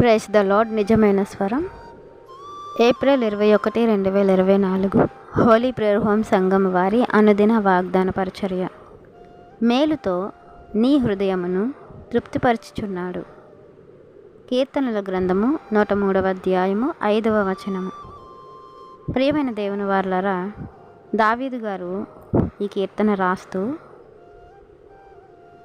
Price the lord నిజమైన స్వరం. April ఇరవై ఒకటి రెండు వేల ఇరవై నాలుగు. హోలీ ప్రేయర్ హోమ్ సంఘం వారి అనుదిన వాగ్దాన పరిచర్య. మేలుతో నీ హృదయమును తృప్తిపరచుచున్నాడు. కీర్తనల గ్రంథము నూట మూడవ అధ్యాయము ఐదవ వచనము. ప్రియమైన దేవుని వార్లరా దావీదు గారు ఈ కీర్తన రాస్తూ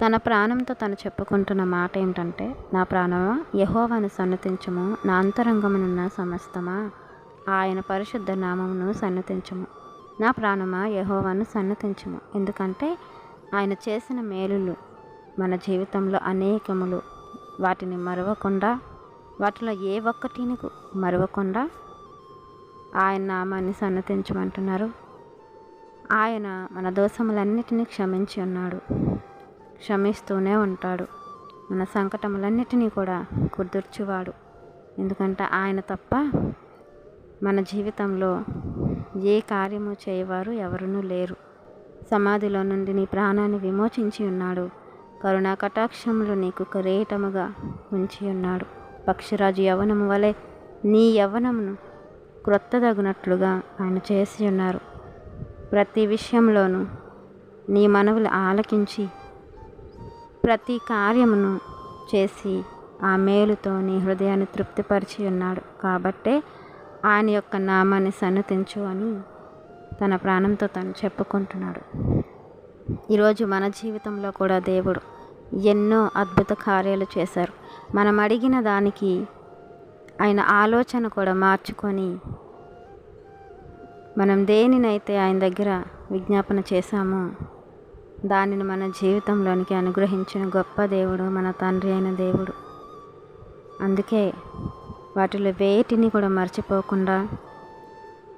తన ప్రాణంతో తను చెప్పుకుంటున్న మాట ఏంటంటే నా ప్రాణమా? యహోవాను సన్నతించము. నా అంతరంగమునున్న సమస్తమా? ఆయన పరిశుద్ధ నామమును సన్నతించము. నా ప్రాణమా? యహోవాను సన్నతించము. ఎందుకంటే ఆయన చేసిన మేలులు మన జీవితంలో అనేకములు. వాటిని మరవకుండా వాటిలో ఏ ఒక్కటిని మరవకుండా ఆయన నామాన్ని సన్నతించమంటున్నారు. ఆయన మన దోషములన్నిటినీ క్షమించి ఉన్నాడు. క్షమిస్తూనే ఉంటాడు. మన సంకటములన్నిటినీ కూడా కుదుర్చువాడు. ఎందుకంటే ఆయన తప్ప మన జీవితంలో ఏ కార్యము చేయవారు ఎవరునూ లేరు. సమాధిలో నుండి నీ ప్రాణాన్ని విమోచించి ఉన్నాడు. కరుణా కటాక్షములు నీకు కిరీటముగా ఉంచి ఉన్నాడు. పక్షిరాజు యవనము వలె నీ యవనమును క్రొత్తదగునట్లుగా ఆయన చేసి ఉన్నారు. ప్రతి విషయంలోనూ నీ మనవులు ఆలకించి ప్రతి కార్యమును చేసి ఆ మేలుతో నీ హృదయాన్ని తృప్తిపరిచి ఉన్నాడు. కాబట్టే ఆయన యొక్క నామాన్ని సన్నతించు అని తన ప్రాణంతో తను చెప్పుకుంటున్నాడు. ఈరోజు మన జీవితంలో కూడా దేవుడు ఎన్నో అద్భుత కార్యాలు చేశారు. మనం అడిగిన దానికి ఆయన ఆలోచన కూడా మార్చుకొని మనం దేనినైతే ఆయన దగ్గర విజ్ఞాపన చేశామో దానిని మన జీవితంలోనికి అనుగ్రహించిన గొప్ప దేవుడు మన తండ్రి అయిన దేవుడు. అందుకే వాటిలో వేటిని కూడా మర్చిపోకుండా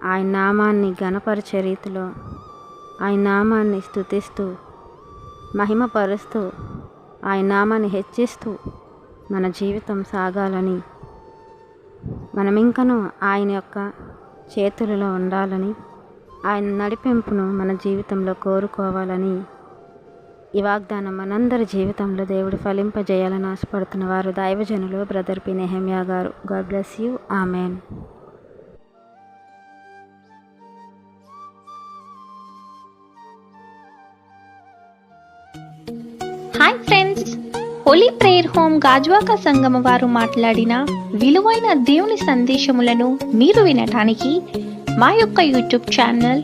ఆయన నామాన్ని గణపరిచే రీతిలో ఆయన నామాన్ని స్థుతిస్తూ మహిమపరుస్తూ ఆయన నామాన్ని హెచ్చిస్తూ మన జీవితం సాగాలని మనం ఇంకనూ ఆయన యొక్క చేతులలో ఉండాలని ఆయన నడిపింపును మన జీవితంలో కోరుకోవాలని ఈ వాగ్దానం మనందరి జీవితంలో దేవుడు ఫలింపజేయాలని ఆశపడుతున్న వారు దైవజనులు brother P. Nehemiah garu. God bless you. Amen. Hi friends. Holy prayer home Gajuwaka సంగమ వారు మాట్లాడిన విలువైన దేవుని సందేశములను మీరు వినటానికి మా యొక్క యూట్యూబ్ ఛానల్